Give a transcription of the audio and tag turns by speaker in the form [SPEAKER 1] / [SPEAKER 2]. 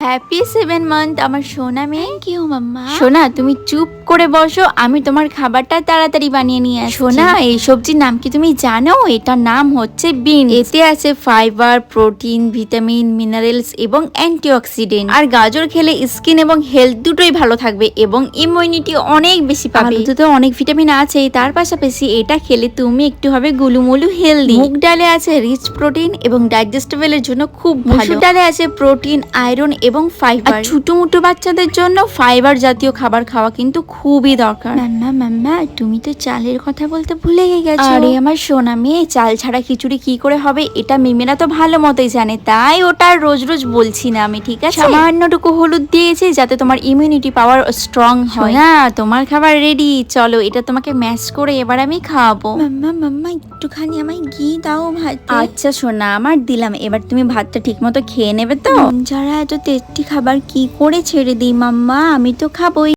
[SPEAKER 1] Happy seven month আমার সোনা মেয়ে।
[SPEAKER 2] কিউ মাম্মা
[SPEAKER 1] সোনা তুমি চুপ করে বসো আমি তোমার খাবারটা তাড়াতাড়ি বানিয়ে নিয়ে আসছি। সোনা এই সবজির নাম কি তুমি জানো? এটার নাম হচ্ছে বিন এতে আছে ফাইবার প্রোটিন ভিটামিন মিনারেলস এবং অ্যান্টিঅক্সিডেন্ট আর গাজর খেলে স্কিন এবং হেলথ দুটোই ভালো থাকবে এবং ইমিউনিটি অনেক বেশি পাবে। আলুতে অনেক ভিটামিন আছে তার পাশাপাশি এটা খেলে তুমি একটু হবে গুলুমুলু হেলদি মুগ ডালে আছে রিচ প্রোটিন এবং ডাইজেস্টেবলের জন্য খুব ভালো। ডালে আছে প্রোটিন আয়রন এবং ফাইবার ছোট মোটো বাচ্চাদের জন্য ফাইবার জাতীয় খাবার খাওয়া কিন্তু খুবই দরকার। মাম্মা মাম্মা তুমি তো চালের কথা বলতে ভুলে গেছো। আরে আমার সোনা মেয়ে চাল ছাড়া খিচুড়ি কি করে হবে এটা মিমেরা তো ভালো মতোই জানে তাই ওটা আর রোজ রোজ বলছি না আমি ঠিক আছে? সামান্যটুকু হলুদ দিয়েছি যাতে তোমার ইমিউনিটি পাওয়ার স্ট্রং হয়। না তোমার খাবার রেডি চলো এটা তোমাকে ম্যাশ করে এবার আমি খাওয়াবো।
[SPEAKER 2] মাম্মা মাম্মা একটুখানি আমায় ঘি দাও ভাত।
[SPEAKER 1] আচ্ছা সোনা আমার দিলাম এবার তুমি ভাতটা ঠিক মতো খেয়ে নেবে তো?
[SPEAKER 2] যারা এত টেস্টি খাবার কি করে ছেড়ে দিই মাম্মা? আমি তো খাবোই।